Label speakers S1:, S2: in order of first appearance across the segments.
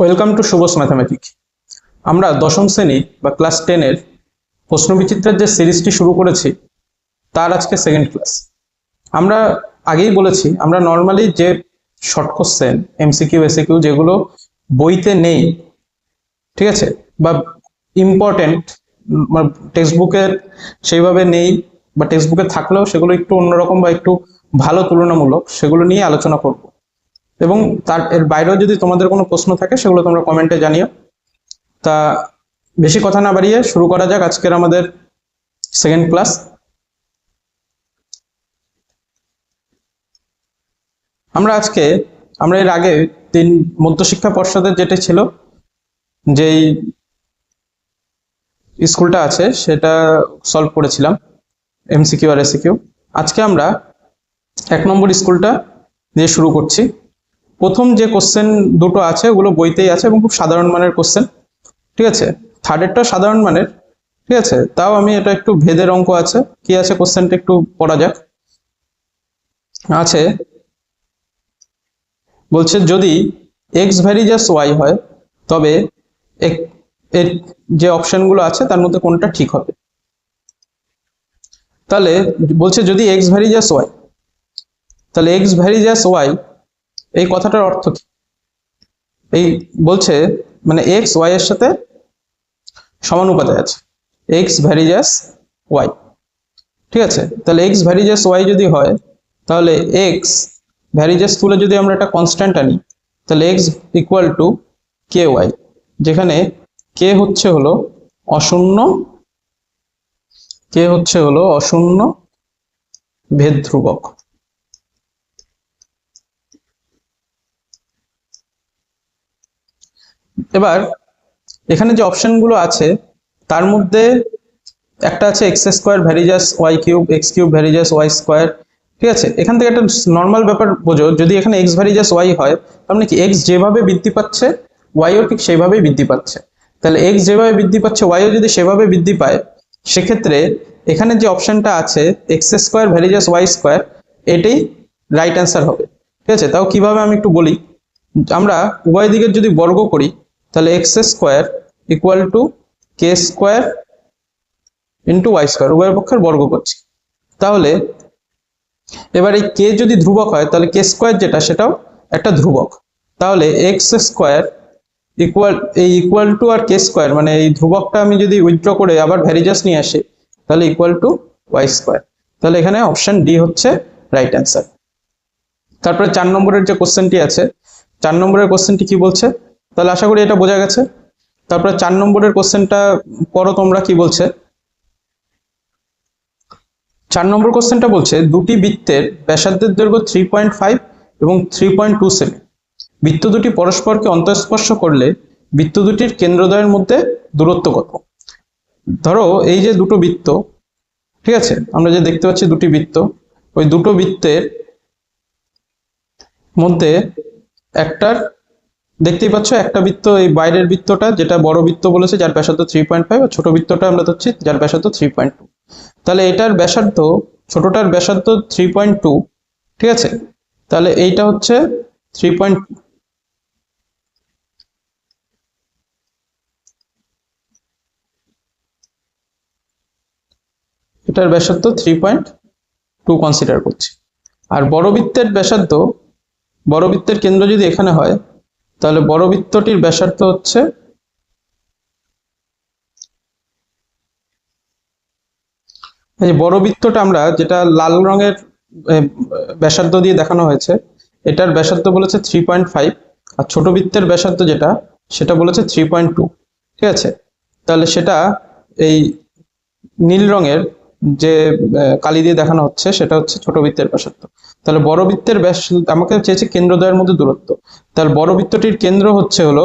S1: Welcome to শুভস mathematic আমরা দশম শ্রেণি বা ক্লাস টেনের প্রশ্নবিচিত্রের যে সিরিজটি শুরু করেছি, তার আজকে সেকেন্ড ক্লাস আমরা আগেই বলেছি, আমরা নর্মালি যে শর্ট কোশ্চেন এমসিকিউ এসিকিউ যেগুলো বইতে নেই, ঠিক আছে? বা ইম্পর্টেন্ট টেক্সট বুকের সেইভাবে নেই, বা টেক্সট বুকে থাকলেও সেগুলো একটু অন্যরকম বা একটু ভালো তুলনামূলক, সেগুলো নিয়ে আলোচনা করব। এবং তার এর বাইরেও যদি তোমাদের কোনো প্রশ্ন থাকে, সেগুলো তোমরা কমেন্টে জানিও। তা বেশি কথা না বাড়িয়ে শুরু করা যাক আজকের আমাদের সেকেন্ড ক্লাস আমরা আজকে, আমরা এর আগে তিন মধ্যশিক্ষা পর্ষদের যেটা ছিল, যেই স্কুলটা আছে সেটা সলভ করেছিলাম এমসিকিউ আর এসিকিউ আজকে আমরা এক নম্বর স্কুলটা দিয়ে শুরু করছি। প্রথম যে কোশ্চেন দুটো আছে, ওগুলো বইতেই আছে এবং খুব সাধারণ মানের কোশ্চেন ঠিক আছে? থার্ডেরটা সাধারণ মানের, ঠিক আছে? তাও আমি এটা একটু ভেদের অঙ্ক আছে, কি আছে কোশ্চেনটা একটু পড়া যাক। আছে, বলছে যদি এক্স ভ্যারিজাস ওয়াই হয়, তবে এর যে অপশনগুলো আছে, তার মধ্যে কোনটা ঠিক হবে? তাহলে বলছে যদি এক্স ভ্যারিজাস ওয়াই তাহলে এক্স ভ্যারিজাস ওয়াই এই কথাটার অর্থ কি? এই বলছে মানে এক্স ওয়াই এর সাথে সমানুপাতে আছে। এক্স ভ্যারিজাস ওয়াই ঠিক আছে? তাহলে এক্স ভ্যারিজাস ওয়াই যদি হয়, তাহলে এক্স ভ্যারিজাস তুলে যদি আমরা একটা কনস্ট্যান্ট আনি, তাহলে x equal to k y যেখানে কে হচ্ছে হলো অশূন্য কে হচ্ছে হলো অশূন্য ভেদ ধ্রুবক এবার এখানে যে অপশনগুলো আছে, তার মধ্যে একটা আছে x square varies as y cube x cube varies as y square ঠিক আছে? এখান থেকে একটা নর্মাল ব্যাপার বোঝো, যদি এখানে এক্স ভ্যারিজাস ওয়াই হয়, তার মানে কি এক্স যেভাবে বৃদ্ধি পাচ্ছে ওয়াইও ঠিক সেভাবেই বৃদ্ধি পাচ্ছে। তাহলে এক্স যেভাবে বৃদ্ধি পাচ্ছে ওয়াইও যদি সেভাবে বৃদ্ধি পায়, সেক্ষেত্রে এখানে যে অপশনটা আছে x square varies as y square এটাই রাইট অ্যান্সার হবে। ঠিক আছে? তাও কীভাবে আমি একটু বলি। আমরা উভয় দিকের যদি বর্গ করি তাহলে x square equal to k square into y square উভয় পক্ষের বর্গ করছি। তাহলে এবার এই কে যদি ধ্রুবক হয়, তাহলে কে স্কোয়ার যেটা, সেটাও একটা ধ্রুবক। তাহলে এক্স স্কোয়ার ইকুয়াল এই ইকুয়াল টু আর কে স্কোয়ার মানে এই ধ্রুবকটা আমি যদি উইথড্র করে আবার ভ্যারিজাস নিয়ে আসি, তাহলে ইকুয়াল টু ওয়াই স্কোয়ার তাহলে এখানে অপশন ডি হচ্ছে রাইট অ্যান্সার তারপরে চার নম্বরের যে কোশ্চেনটি আছে, চার নম্বরের কোশ্চেনটি কি বলছে? তাহলে আশা করি এটা বোঝা গেছে। তারপরে চার নম্বরের কোশ্চেনটা পড়ো তোমরা কি বলছে? চার নম্বর কোশ্চেনটা বলছে, দুটি বৃত্তের ব্যাসার্ধের দৈর্ঘ্য থ্রি পয়েন্ট ফাইভ এবং থ্রি পয়েন্ট টু সেভেন বৃত্ত দুটি পরস্পরকে অন্তঃস্পর্শ করলে বৃত্ত দুটির কেন্দ্রদ্বয়ের মধ্যে দূরত্ব কত? ধরো এই যে দুটো বৃত্ত, ঠিক আছে? আমরা যে দেখতে পাচ্ছি দুটি বৃত্ত, ওই দুটো বৃত্তের মধ্যে একটার দেখতেই পাচ্ছ, একটা বৃত্ত, এই বাইরের বৃত্তটা, যেটা বড় বৃত্ত বলেছে, যার ব্যাসার্ধ থ্রি পয়েন্ট ফাইভ আর ছোট বৃত্তটা আমরা ধরছি, যার ব্যাসার্ধ থ্রি পয়েন্ট টু তাহলে এটার ব্যাসার্ধ, ছোটটার ব্যাসার্ধ থ্রি পয়েন্ট টু ঠিক আছে? তাহলে এইটা হচ্ছে থ্রি পয়েন্ট এটার ব্যাসার্ধ থ্রি পয়েন্ট টু কনসিডার করছি। আর বড় বৃত্তের ব্যাসার্ধ, বড় বৃত্তের কেন্দ্র যদি এখানে হয় তাহলে বড় বৃত্তটির ব্যাসার্ধ হচ্ছে এই বড় বৃত্তটা আমরা যেটা লাল রঙের ব্যাসার্ধ দিয়ে দেখানো হয়েছে, এটার ব্যাসার্ধ বলেছে থ্রি পয়েন্ট ফাইভ আর ছোট বৃত্তের ব্যাসার্ধ যেটা, সেটা বলেছে থ্রি পয়েন্ট টু ঠিক আছে? তাহলে সেটা এই নীল রঙের যে কালি দিয়ে দেখানো হচ্ছে, সেটা হচ্ছে ছোট বৃত্তের ব্যাসার্ধ। তাহলে বড় বৃত্তের ব্যাস, আমাকে চেয়েছে কেন্দ্রদ্বয়ের মধ্যে দূরত্ব। তাহলে বড় বৃত্তটির কেন্দ্র হচ্ছে হলো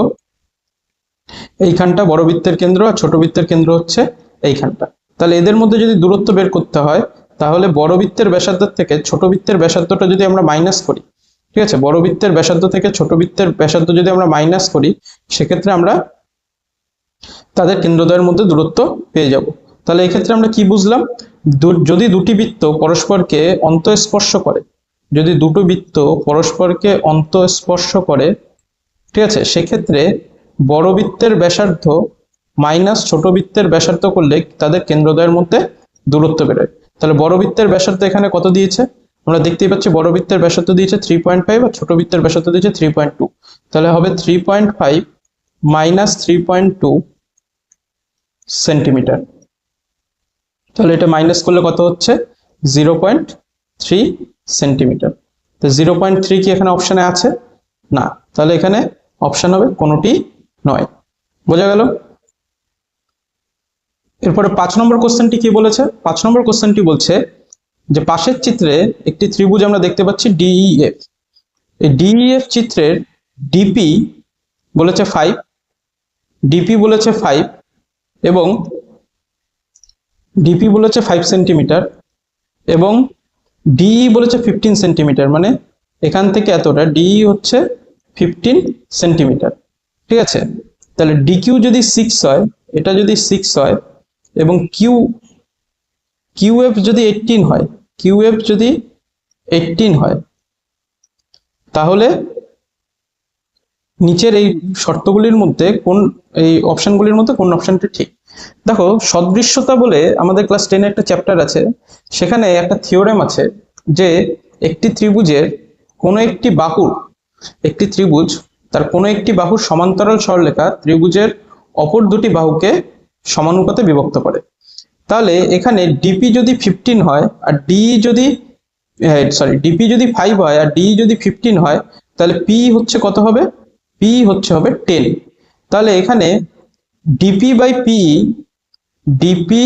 S1: এইখানটা, বড় বৃত্তের কেন্দ্র আর ছোট বৃত্তের কেন্দ্র হচ্ছে এইখানটা। তাহলে এদের মধ্যে যদি দূরত্ব বের করতে হয়, তাহলে বড় বৃত্তের ব্যাসার্ধ থেকে ছোট বৃত্তের ব্যাসার্ধটা যদি আমরা মাইনাস করি, ঠিক আছে? বড় বৃত্তের ব্যাসার্ধ থেকে ছোট বৃত্তের ব্যাসার্ধ যদি আমরা মাইনাস করি, সেক্ষেত্রে আমরা তাদের কেন্দ্রদ্বয়ের মধ্যে দূরত্ব পেয়ে যাব। তাহলে এক্ষেত্রে আমরা কি বুঝলাম? যদি দুটি বৃত্ত পরস্পরকে অন্তঃস্পর্শ করে, যদি দুটো বৃত্ত পরস্পরকে অন্তঃস্পর্শ করে, ঠিক আছে, সেক্ষেত্রে বড় বৃত্তের ব্যাসার্ধ মাইনাস ছোট বৃত্তের ব্যাসার্ধ করলে তাদের কেন্দ্রদয়ের মধ্যে দূরত্ব বেরোয়। তাহলে বড় বৃত্তের ব্যাসার্ধ এখানে কত দিয়েছে? আমরা দেখতেই পাচ্ছি বড় বৃত্তের ব্যাসার্ধ দিয়েছে থ্রি পয়েন্ট ফাইভ আর ছোট বৃত্তের ব্যাসার্ধ দিয়েছে থ্রি পয়েন্ট টু তাহলে হবে three point five minus three point two centimetre তাহলে এটা মাইনাস করলে কত হচ্ছে? জিরো পয়েন্ট থ্রি সেন্টিমিটার তো জিরো পয়েন্ট থ্রি কি এখানে অপশানে আছে? না। তাহলে এখানে অপশান হবে কোনোটি নয়। বোঝা গেল? এরপরে পাঁচ নম্বর কোশ্চেনটি কি বলেছে? পাঁচ নম্বর কোশ্চেনটি বলছে যে পাশের চিত্রে একটি ত্রিভুজ আমরা দেখতে পাচ্ছি ডিইএফ এই ডিইএফ চিত্রের ডিপি বলেছে ফাইভ ডিপি বলেছে ফাইভ এবং ডিপি বলেছে ফাইভ সেন্টিমিটার এবং ডিই বলেছে ফিফটিন সেন্টিমিটার মানে এখান থেকে এতটা ডিই হচ্ছে ফিফটিন সেন্টিমিটার ঠিক আছে? তাহলে ডিকিউ যদি সিক্স হয়, এটা যদি সিক্স হয়, এবং কিউ কিউএফ যদি এইটিন হয় কিউএফ যদি এইটিন হয়, তাহলে নিচের এই শর্তগুলির মধ্যে কোন, এই অপশনগুলির মধ্যে কোন অপশনটি ঠিক? দেখো, সদৃশ্যতা বলে আমাদের ক্লাস টেনে একটা চ্যাপ্টার আছে, সেখানে একটা থিওরেম আছে যে একটি ত্রিভুজের কোনো একটি বাহুর, একটি ত্রিভুজ, তার কোনো একটি বাহুর সমান্তরাল সরলরেখা ত্রিভুজের অপর দুটি বাহুকে সমানুপাতে বিভক্ত করে। তাহলে এখানে ডিপি যদি ফিফটিন হয়, আর ডি যদি সরি ডিপি যদি ফাইভ হয়, আর ডি যদি ফিফটিন হয়, তাহলে পি হচ্ছে কত হবে? পি হচ্ছে হবে টেন তাহলে এখানে DP by P DP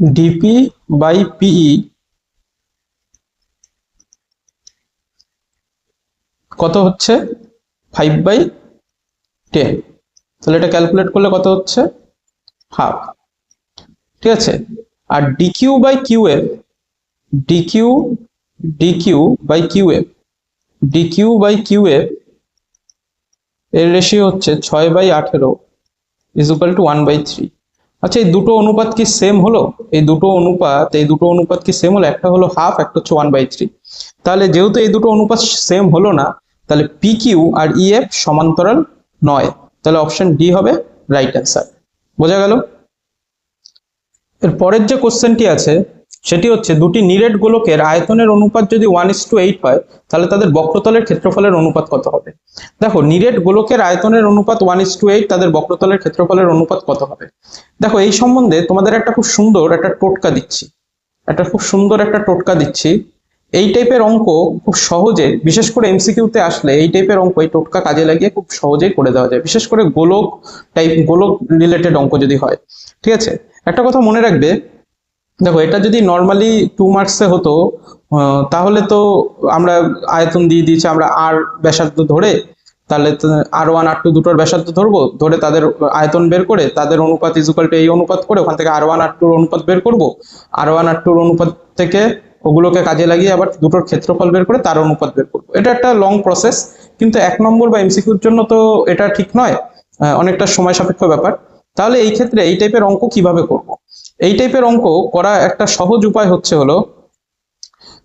S1: DP by PE কত হচ্ছে? ফাইভ বাই টেন তাহলে এটা ক্যালকুলেট করলে কত হচ্ছে? হাফ ঠিক আছে? আর DQ by Q QF DQ DQ by Q QF DQ by Q QF এর রেশিও হচ্ছে ছয় বাই আঠেরো is equal to one by three আচ্ছা এই দুটো অনুপাত কি সেম হলো? এই দুটো অনুপাত, এই দুটো অনুপাত কি সেম হলো? একটা হলো হাফ একটা হচ্ছে ওয়ান বাই থ্রি তাহলে যেহেতু এই দুটো অনুপাত সেম হলো না, তাহলে পি কিউ আর ইএফ সমান্তরাল নয়। তাহলে অপশন ডি হবে রাইট অ্যান্সার বোঝা গেল? এর পরের যে কোশ্চেনটি আছে, সেটি হচ্ছে দুটি নিরেট গোলকের আয়তনের অনুপাত যদি ওয়ান ইস টু এইট হয়, তাহলে তাদের বক্রতলের ক্ষেত্রফলের অনুপাত কত হবে? দেখো, নিরেট গোলকের আয়তনের অনুপাত ওয়ান ইস টু এইট তাদের বক্রতলের ক্ষেত্রফলের অনুপাত কত হবে? দেখো, এই সম্বন্ধে তোমাদের একটা খুব সুন্দর একটা টোটকা দিচ্ছি। একটা খুব সুন্দর একটা টোটকা দিচ্ছি। এই টাইপের অঙ্ক খুব সহজে, বিশেষ করে এমসিকিউতে আসলে এই টাইপের অঙ্ক, এই টোটকা কাজে লাগিয়ে খুব সহজেই করে দেওয়া যায়। বিশেষ করে গোলক টাইপ গোলক রিলেটেড অঙ্ক যদি হয়। ঠিক আছে? একটা কথা মনে রাখবে, দেখো এটা যদি নর্মালি টু মার্কসে হতো তাহলে তো আমরা আয়তন দিয়ে দিয়েছি, আমরা আর ব্যাসার্ধ ধরে, তাহলে আর ওয়ান আর টু দুটোর ব্যাসার্ধ ধরবো, ধরে তাদের আয়তন বের করে, তাদের অনুপাত ইজুকাল টু এই অনুপাত করে, ওখান থেকে আর ওয়ান আর টুর অনুপাত বের করব। আর ওয়ান আর টুর অনুপাত থেকে ওগুলোকে কাজে লাগিয়ে আবার দুটোর ক্ষেত্রফল বের করে তার অনুপাত বের করব। এটা একটা লং প্রসেস কিন্তু এক নম্বর বা এমসিকিউর জন্য তো এটা ঠিক নয় অনেকটা সময় সাপেক্ষ ব্যাপার। তাহলে এই ক্ষেত্রে এই টাইপের অঙ্ক কীভাবে করব। এই টাইপের অঙ্ক করা একটা সহজ উপায় হচ্ছে হলো,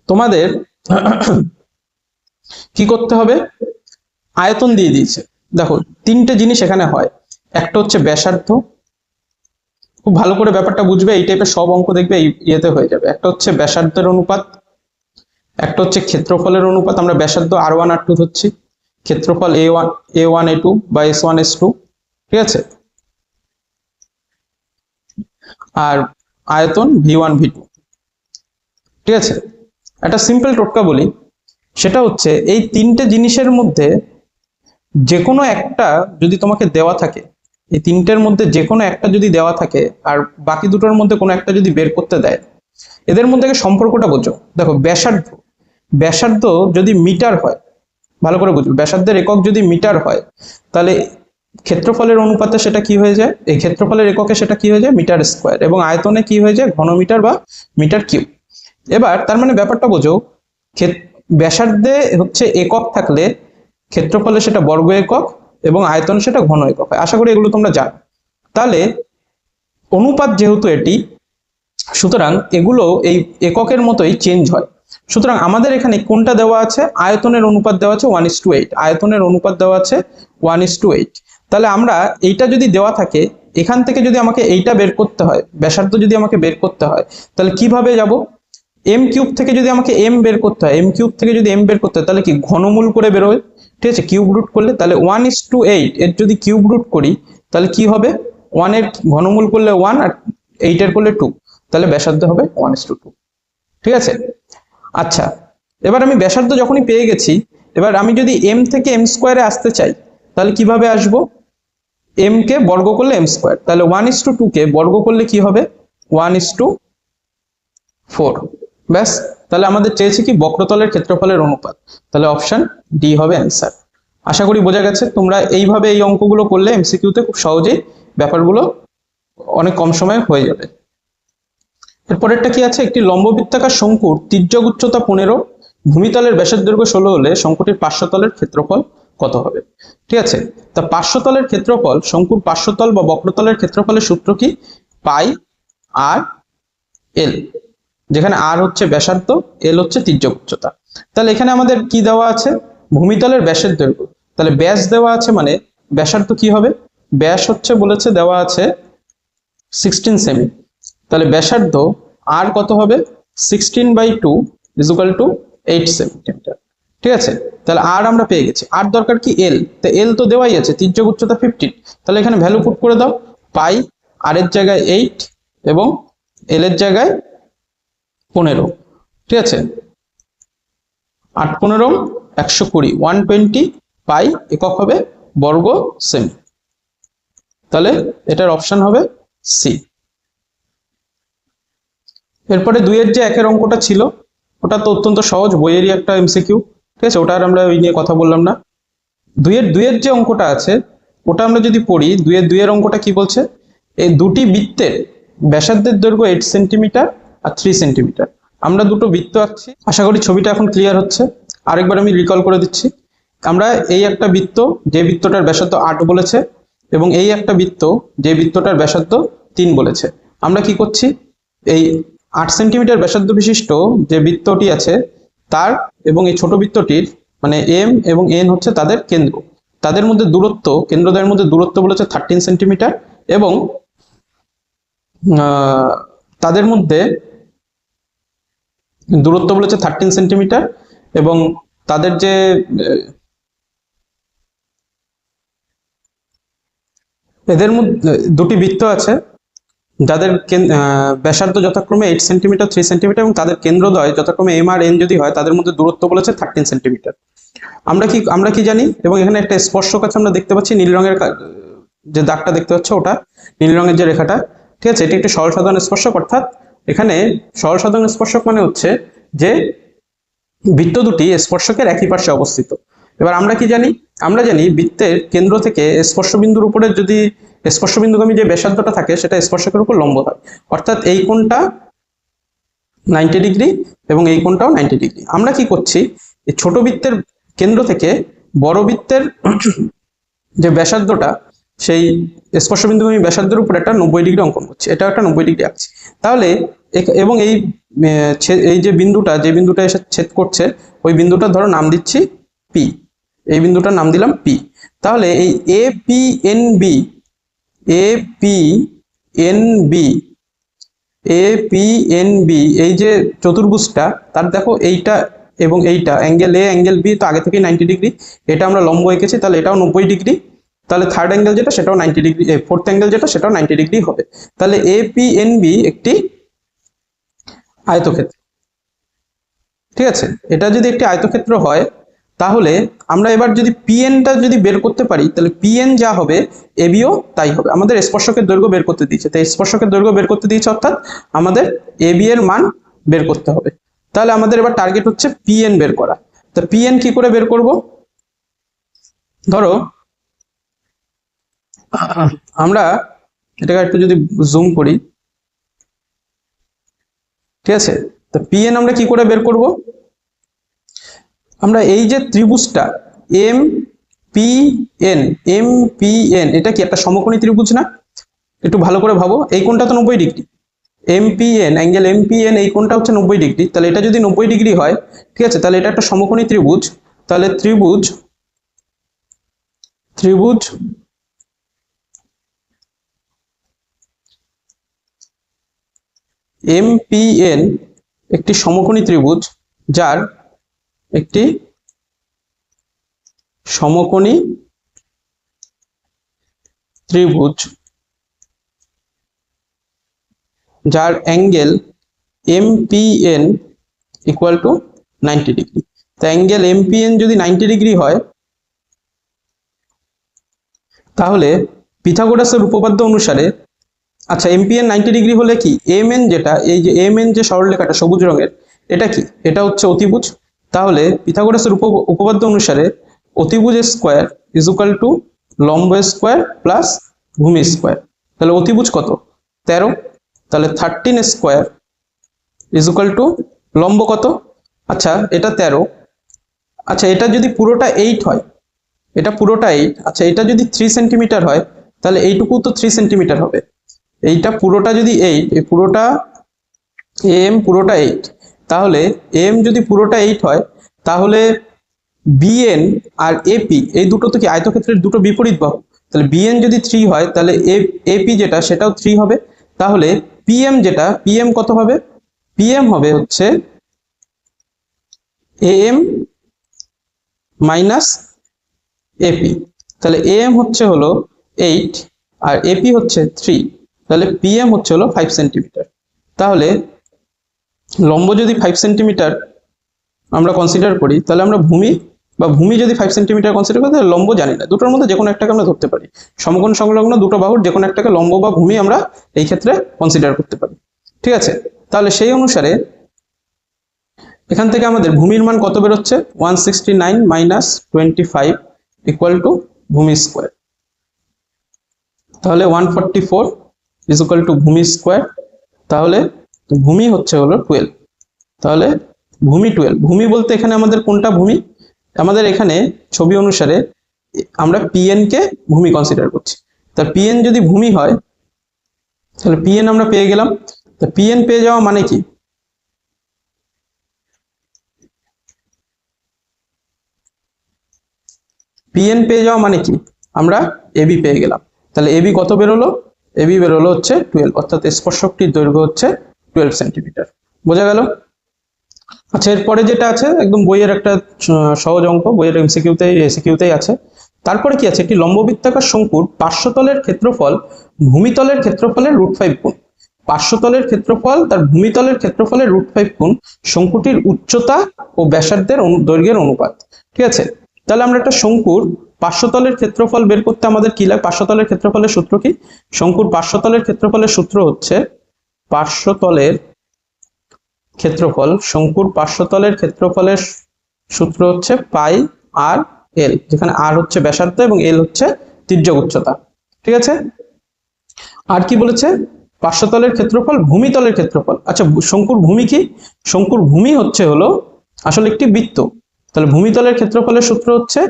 S1: তোমাদের কি করতে হবে? আয়তন দিয়ে দিয়েছে। দেখো, তিনটে জিনিস এখানে হয়। একটা হচ্ছে ব্যাসার্ধ খুব ভালো করে ব্যাপারটা বুঝবে, এই টাইপের সব অঙ্ক দেখবে এই ইয়েতে হয়ে যাবে। একটা হচ্ছে ব্যাসার্ধের অনুপাত, একটা হচ্ছে ক্ষেত্রফলের অনুপাত, আমরা ব্যাসার্ধ আর ওয়ান আর টু ধরছি। ক্ষেত্রফল A one A one A two বা এস ওয়ান এস টু ঠিক আছে? আর আয়তন ভি ওয়ান ভি টু ঠিক আছে? একটা সিম্পল টোটকা বলি, সেটা হচ্ছে এই তিনটে জিনিসের মধ্যে যে কোনো একটা যদি তোমাকে দেওয়া থাকে এই তিনটের মধ্যে যে কোনো একটা যদি দেওয়া থাকে আর বাকি দুটোর মধ্যে কোনো একটা যদি বের করতে দেয়, এদের মধ্যে সম্পর্কটা বোঝো। দেখো, ব্যাসার্ধ। ব্যাসার্ধ যদি মিটার হয়, ভালো করে বুঝবে, ব্যাসার্ধের একক যদি মিটার হয়, তাহলে ক্ষেত্রফলের অনুপাতে সেটা কি হয়ে যায়? এই ক্ষেত্রফলের এককে সেটা কি হয়ে যায়? Metre square. এবং আয়তনে কি হয়ে যায়? ঘনমিটার বা মিটার কিউব। এবার তার মানে ব্যাপারটা বোঝো ব্যাসার্ধে হচ্ছে একক থাকলে ক্ষেত্রফলে সেটা বর্গ একক এবং আয়তন সেটা ঘন একক হয়। আশা করি এগুলো তোমরা জানো। তাহলে অনুপাত যেহেতু এটি, সুতরাং এগুলো এই এককের মতোই চেঞ্জ হয়। সুতরাং আমাদের এখানে কোনটা দেওয়া আছে? আয়তনের অনুপাত দেওয়া আছে ওয়ান ইস টু এইট আয়তনের অনুপাত দেওয়া আছে ওয়ান ইস টু এইট তাহলে আমরা এইটা যদি দেওয়া থাকে, এখান থেকে যদি আমাকে এইটা বের করতে হয়, ব্যাসার্ধ যদি আমাকে বের করতে হয়, তাহলে কীভাবে যাব? এম কিউব থেকে যদি আমাকে এম বের করতে হয় এম কিউব থেকে যদি এম বের করতে হয়, তাহলে কি ঘনমূল করে বেরোয়? ঠিক আছে কিউব রুট করলে তাহলে ওয়ান ইস টু এইট এর যদি কিউব রুট করি, তাহলে কি হবে? ওয়ানের ঘনমূল করলে ওয়ান আর এইটের করলে টু তাহলে ব্যাসার্ধ হবে ওয়ান ইস টু টু ঠিক আছে? আচ্ছা এবার আমি ব্যাসার্ধ যখনই পেয়ে গেছি, এবার আমি যদি এম থেকে এম স্কোয়ারে আসতে চাই, তাহলে কীভাবে আসব? এম কে বর্গ করলে এম স্কোয়ার তাহলে one is to two two বর্গ করলে কি হবে? ওয়ান ইস টু ফোর ব্যাস। তাহলে আমাদের চেয়েছে কি বক্রতলের ক্ষেত্রফলের অনুপাত। তাহলে অপশন ডি হবে অ্যান্সার আশা করি বোঝা গেছে, তোমরা এইভাবে এই অঙ্কগুলো করলে এমসিকিউতে খুব সহজেই ব্যাপারগুলো অনেক কম সময়ে হয়ে যাবে। এরপরেরটা কি আছে? একটি লম্ববৃত্তাকার শঙ্কুর তির্যক উচ্চতা পনেরো, ভূমিতলের ব্যাসের দৈর্ঘ্য ষোলো হলে শঙ্কুটির পার্শ্বতলের ক্ষেত্রফল কত হবে? ঠিক আছে? তা পার্শ্বতলের ক্ষেত্রফল, শঙ্কুর পার্শ্বতল বা বক্রতলের ক্ষেত্রফলের সূত্র কি? পাই আর এল। যেখানে আর হচ্ছে ব্যাসার্ধ, এল হচ্ছে তির্যক উচ্চতা। তাহলে এখানে আমাদের কি দেওয়া আছে? ভূমিতলের ব্যাসের দৈর্ঘ্য। তাহলে ব্যাস দেওয়া আছে মানে ব্যাসার্ধ কি হবে? ব্যাস হচ্ছে বলেছে দেওয়া আছে সিক্সটিন সেমি তাহলে ব্যাসার্ধ আর কত হবে? Sixteen by two equal to eight centimetre ঠিক আছে? তাহলে আর আমরা পেয়ে গেছি। আর দরকার কি? এল তো এল তো দেওয়াই আছে, তির্যক উচ্চতা ফিফটিন তাহলে এখানে ভ্যালু পুট করে দাও। পাই আর এর জায়গায় এইট এবং এল এর জায়গায় পনেরো, ঠিক আছে? আট পনেরো, একশো কুড়ি ওয়ান টোয়েন্টি পাই একক হবে বর্গ সেমি তাহলে এটার অপশন হবে সি এরপরে দুইয়ের যে একের অঙ্কটা ছিল, ওটা তো অত্যন্ত সহজ, বইয়েরই একটা এমসিকিউ ঠিক আছে? ওটা আর আমরা ওই নিয়ে কথা বললাম না। দুইয়ের দুইয়ের যে অঙ্কটা আছে, ওটা আমরা যদি পড়ি, দুইয়ের দুইয়ের অঙ্কটা কি বলছে? এই দুটি বৃত্তের ব্যাসার্ধের দৈর্ঘ্য এইট সেন্টিমিটার আর থ্রি সেন্টিমিটার আমরা দুটো বৃত্ত আঁকছি। আশা করি ছবিটা এখন ক্লিয়ার হচ্ছে। আরেকবার আমি রিকল করে দিচ্ছি। আমরা এই একটা বৃত্ত, যে বৃত্তটার ব্যাসার্ধ আট বলেছে, এবং এই একটা বৃত্ত, যে বৃত্তটার ব্যাসার্ধ তিন বলেছে। আমরা কি করছি? এই আট সেন্টিমিটার ব্যাসার্ধ বিশিষ্ট যে বৃত্তটি আছে, তার এবং এই ছোট বৃত্তটির মানে এম এবং এন হচ্ছে তাদের কেন্দ্র। তাদের মধ্যে দূরত্ব কেন্দ্রদ্বয়ের মধ্যে দূরত্ব বলেছে থার্টিন সেন্টিমিটার এবং তাদের মধ্যে দূরত্ব বলেছে থার্টিন সেন্টিমিটার এবং তাদের যে এদের মধ্যে দুটি বৃত্ত আছে, যাদের ব্যাসার্ধ যথাক্রমে এইট সেন্টিমিটার থ্রি সেন্টিমিটার এবং তাদের কেন্দ্রদ্বয় যথাক্রমে এম আর এন যদি হয়, তাদের মধ্যে দূরত্ব বলেছে থার্টিন সেন্টিমিটার আমরা কি আমরা কি জানি? এবং এখানে একটা স্পর্শক আছে, আমরা দেখতে পাচ্ছি নীল রঙের যে দাগটা দেখতে পাচ্ছ ওটা, নীল রঙের যে রেখাটা, ঠিক আছে? এটি একটি সরল সাধারণ স্পর্শক, অর্থাৎ এখানে সরল সাধারণ স্পর্শক মানে হচ্ছে যে বৃত্ত দুটি স্পর্শকের একই পার্শ্বে অবস্থিত। এবার আমরা কি জানি? আমরা জানি বৃত্তের কেন্দ্র থেকে স্পর্শবিন্দুর উপরে যদি স্পর্শবিন্দুগামী যে ব্যাসার্ধটা থাকে, সেটা স্পর্শকের উপর লম্ব হয়। অর্থাৎ এই কোণটা নাইনটি ডিগ্রি এবং এই কোণটাও নাইনটি ডিগ্রি আমরা কি করছি? ছোট বৃত্তের কেন্দ্র থেকে বড় বৃত্তের যে ব্যাসার্ধটা সেই স্পর্শবিন্দুগামী ব্যাসার্ধের উপর একটা নব্বই ডিগ্রি অঙ্কন করছি। এটা একটা নব্বই ডিগ্রি আঁকছি। তাহলে এবং এই এই যে বিন্দুটা যে বিন্দুটা এসে ছেদ করছে, ওই বিন্দুটা ধরো নাম দিচ্ছি পি এই বিন্দুটার নাম দিলাম পি তাহলে এই A P N B A P N B A P N B এই যে চতুর্ভুজটা, তার দেখো এইটা এবং এইটা, অ্যাঙ্গেল এ অ্যাঙ্গেল বি তো আগে থেকেই নাইনটি ডিগ্রি, এটা আমরা লম্ব এঁকেছি, তাহলে এটাও নব্বই ডিগ্রি। তাহলে থার্ড অ্যাঙ্গেল যেটা, সেটাও নাইনটি ডিগ্রি ফোর্থ অ্যাঙ্গেল যেটা, সেটাও নাইনটি ডিগ্রি হবে। তাহলে এ পি এন বি একটি আয়তক্ষেত্র। ঠিক আছে? এটা যদি একটি আয়তক্ষেত্র হয়, তাহলে আমরা এবার যদি পিএনটা যদি বের করতে পারি, তাহলে পিএন যা হবে এবিও তাই হবে। আমাদের স্পর্শকের দৈর্ঘ্য বের করতে দিয়েছে। তাই স্পর্শকের দৈর্ঘ্য বের করতে দিয়েছে, অর্থাৎ আমাদের এবি এর মান বের করতে হবে। তাহলে আমাদের এবার টার্গেট হচ্ছে পিএন বের করা। তো পিএন কি করে বের করব? ধরো আমরা এটাকে একটু যদি জুম করি, ঠিক আছে? তো পিএন আমরা কি করে বের করব? আমরা এই যে ত্রিভুজটা M P N M P N এটা কি একটা সমকোণী ত্রিভুজ না? একটু ভালো করে ভাবো, এই কোণটা তো নব্বই ডিগ্রি। এমপিএন অ্যাঙ্গেল এমপিএন এই কোণটা হচ্ছে নব্বই ডিগ্রি। তাহলে এটা যদি নব্বই ডিগ্রি হয়, ঠিক আছে? তাহলে এটা একটা সমকোণী ত্রিভুজ। তাহলে ত্রিভুজ ত্রিভুজ এমপিএন একটি সমকোণী ত্রিভুজ যার একটি সমকোণী ত্রিভুজ যার angle MPN equal to ninety degree তো অ্যাঙ্গেল এমপিএন যদি নাইনটি ডিগ্রি হয়, তাহলে পিথাগোরাসের উপপাদ্য অনুসারে আচ্ছা এমপিএন নাইনটি ডিগ্রি হলে কি? এম এন যেটা, এই যে এম এন যে সরলরেখাটা সবুজ রঙের, এটা কি? এটা হচ্ছে অতিভুজ। তাহলে পিথাগোরাসের উপ উপপাদ্য অনুসারে অতিভুজ স্কোয়ার ইজ টু লম্ব স্কোয়ার প্লাস ভূমি স্কোয়ার। তাহলে অতিভুজ কত? তেরো। তাহলে থার্টিন স্কোয়ার ইজ টু লম্ব কত? আচ্ছা এটা তেরো। আচ্ছা এটা যদি পুরোটা এইট হয়, এটা পুরোটা এইট আচ্ছা এটা যদি থ্রি সেন্টিমিটার হয়, তাহলে এইটুকু তো থ্রি সেন্টিমিটার হবে। এইটা পুরোটা যদি এইট এই পুরোটা এম পুরোটা এইট তাহলে এম যদি পুরোটা এইট হয়, তাহলে বিএন আর এপি এই দুটো তো কি আয়তক্ষেত্রের দুটো বিপরীত বাহু? তাহলে বিএন যদি থ্রি হয়, তাহলে এপি যেটা, সেটাও থ্রি হবে। তাহলে পিএম যেটা পিএম কত হবে? পিএম হবে হচ্ছে এএম মাইনাস এপি তাহলে এএম হচ্ছে হলো এইট আর এপি হচ্ছে থ্রি তাহলে পিএম হচ্ছে হলো ফাইভ সেন্টিমিটার তাহলে লম্ব যদি ফাইভ সেন্টিমিটার আমরা কনসিডার করি, তাহলে আমরা ভূমি বা ভূমি যদি ফাইভ সেন্টিমিটার কনসিডার করি, তাহলে লম্ব জানি না। দুটোর মধ্যে যে কোনো একটাকে আমরা ধরতে পারি। সমকোণ সংলগ্ন দুটো বাহুর যে কোনো একটাকে লম্ব বা ভূমি আমরা এই ক্ষেত্রে কনসিডার করতে পারি। ঠিক আছে? তাহলে সেই অনুসারে এখান থেকে আমাদের ভূমির মান কত বেরোচ্ছে? One sixty nine minus twenty five equal to ভূমি স্কোয়ার তাহলে one forty four is equal to ভূমি স্কোয়ার তাহলে ভূমি হচ্ছে হলো টুয়েলভ তাহলে ভূমি টুয়েলভ ভূমি বলতে এখানে আমাদের কোনটা ভূমি? আমাদের এখানে ছবি অনুসারে আমরা পিএন কে ভূমি কনসিডার করছি। তা পিএন যদি ভূমি হয়, তাহলে পিএন আমরা পেয়ে গেলাম। তা পিএন পেয়ে যাওয়া মানে কি? পিএন পেয়ে যাওয়া মানে কি? আমরা এবি পেয়ে গেলাম। তাহলে এবি কত বেরোলো? এবি বেরোলো হচ্ছে টুয়েলভ অর্থাৎ স্পর্শকটির দৈর্ঘ্য হচ্ছে টুয়েলভ সেন্টিমিটার বোঝা গেল? আচ্ছা এরপরে যেটা আছে, একদম বইয়ের একটা সহজ অঙ্ক, বইয়ের এমসিকিউতেই এসিকিউতেই আছে। তারপরে কি আছে? একটি লম্ববৃত্তাকার শঙ্কুর পার্শ্বতলের ক্ষেত্রফল ভূমিতলের ক্ষেত্রফলের রুট ফাইভ গুণ পার্শ্বতলের ক্ষেত্রফল, তার ভূমিতলের ক্ষেত্রফলের রুট ফাইভ গুণ শঙ্কুটির উচ্চতা ও ব্যাসার্ধের দৈর্ঘ্যের অনুপাত। ঠিক আছে? তাহলে আমরা একটা শঙ্কুর পার্শ্বতলের ক্ষেত্রফল বের করতে আমাদের কি লাগে? পার্শ্বতলের ক্ষেত্রফলের সূত্র কি? শঙ্কুর পার্শ্বতলের ক্ষেত্রফলের সূত্র হচ্ছে পার্শ্বতলের ক্ষেত্রফল, শঙ্কুর পার্শ্বতলের ক্ষেত্রফলের সূত্র হচ্ছে পাই আর এল, যেখানে আর হচ্ছে ব্যাসার্ধ এবং এল হচ্ছে তির্যক উচ্চতা। ঠিক আছে? আর কি বলেছে? পার্শ্বতলের ক্ষেত্রফল, ভূমিতলের ক্ষেত্রফল। আচ্ছা শঙ্কুর ভূমি কি? শঙ্কুর ভূমি হচ্ছে হলো আসলে একটি বৃত্ত। তাহলে ভূমিতলের ক্ষেত্রফলের সূত্র হচ্ছে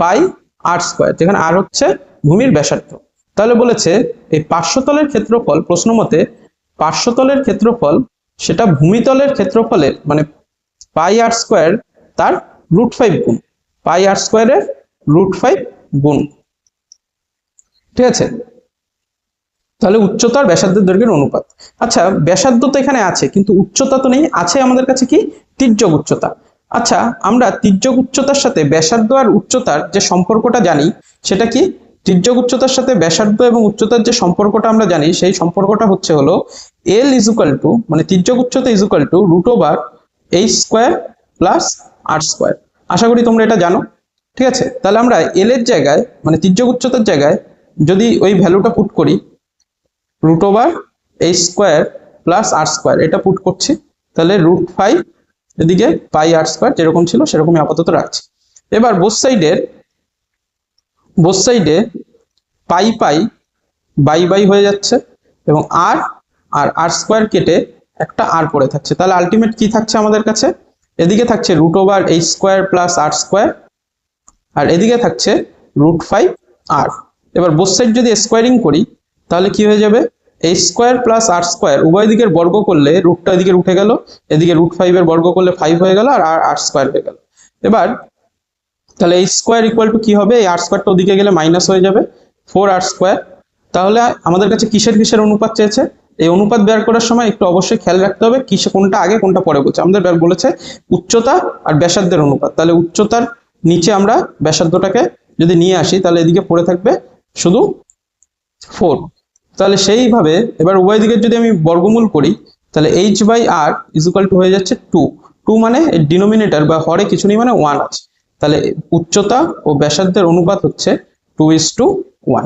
S1: পাই আর স্কোয়ার যেখানে আর হচ্ছে ভূমির ব্যাসার্ধ। তাহলে বলেছে, এই পার্শ্বতলের ক্ষেত্রফল প্রশ্ন মতে পার্শ্বতলের ক্ষেত্রফল সেটা ভূমিতলের ক্ষেত্রফলের মানে পাই আর স্কোয়ার তার রুট ফাইভ গুণ, পাই আর স্কোয়ারের রুট ফাইভ গুণ। ঠিক আছে? তাহলে উচ্চতার ব্যাসার্ধের দৈর্ঘ্যের অনুপাত। আচ্ছা ব্যাসার্ধ তো এখানে আছে, কিন্তু উচ্চতা তো নেই, আছে আমাদের কাছে কি? তির্যক উচ্চতা। আচ্ছা আমরা তির্যক উচ্চতার সাথে ব্যাসার্ধ আর উচ্চতার যে সম্পর্কটা জানি, সেটা কি? তির্যক উচ্চতার সাথে ব্যাসার্ধ এবং উচ্চতার যে সম্পর্কটা আমরা জানি, সেই সম্পর্কটা হচ্ছে হলো এল ইজুকাল টু মানে তির্যক উচ্চতা equal to root over H square plus r square আশা করি তোমরা এটা জানো। ঠিক আছে? তাহলে আমরা এল এর জায়গায় মানে তির্যক উচ্চতার জায়গায় যদি ওই ভ্যালুটা পুট করি root over H square plus r square এটা পুট করছি, তাহলে রুট ফাইভ এদিকে পাই আর স্কোয়ার যেরকম ছিল সেরকমই আপাতত রাখছি। এবার বোস সাইডের বোস সাইডে পাই পাই বাই বাই হয়ে যাচ্ছে এবং আর আর আর স্কোয়ার কেটে একটা আর পড়ে থাকছে। তাহলে আলটিমেট কি থাকছে আমাদের কাছে? এদিকে থাকছে root over H square plus r square আর এদিকে থাকছে রুট ফাইভ আর এবার বোস সাইড যদি স্কোয়ারিং করি, তাহলে কি হয়ে যাবে? H square plus r square উভয় দিকের বর্গ করলে রুটটা এদিকে উঠে গেল, এদিকে রুট ফাইভের বর্গ করলে ফাইভ হয়ে গেল আর আর স্কোয়ার হয়ে গেল। এবার তাহলে এইচ স্কোয়ার ইকুয়াল টু কি হবে? এই আর স্কোয়ারটা ওদিকে গেলে মাইনাস হয়ে যাবে ফোর আর স্কোয়ার তাহলে আমাদের কাছে কিসের কিসের অনুপাত চেয়েছে? এই অনুপাত বের করার সময় একটু অবশ্যই খেয়াল রাখতে হবে কিসে কোনটা আগে, কোনটা পরে বলছে। আমাদের বলেছে উচ্চতা আর ব্যাসার্ধের অনুপাত। তাহলে উচ্চতার নিচে আমরা ব্যাসার্ধটাকে যদি নিয়ে আসি, তাহলে এদিকে পড়ে থাকবে শুধু ফোর তাহলে সেইভাবে এবার উভয় দিকের যদি আমি বর্গমূল করি, তাহলে H by r equal to হয়ে যাচ্ছে টু টু মানে ডিনোমিনেটর বা হরে কিছু নেই মানে ওয়ান আছে। তাহলে উচ্চতা ও ব্যাসার্ধের অনুপাত হচ্ছে টু ইস টু ওয়ান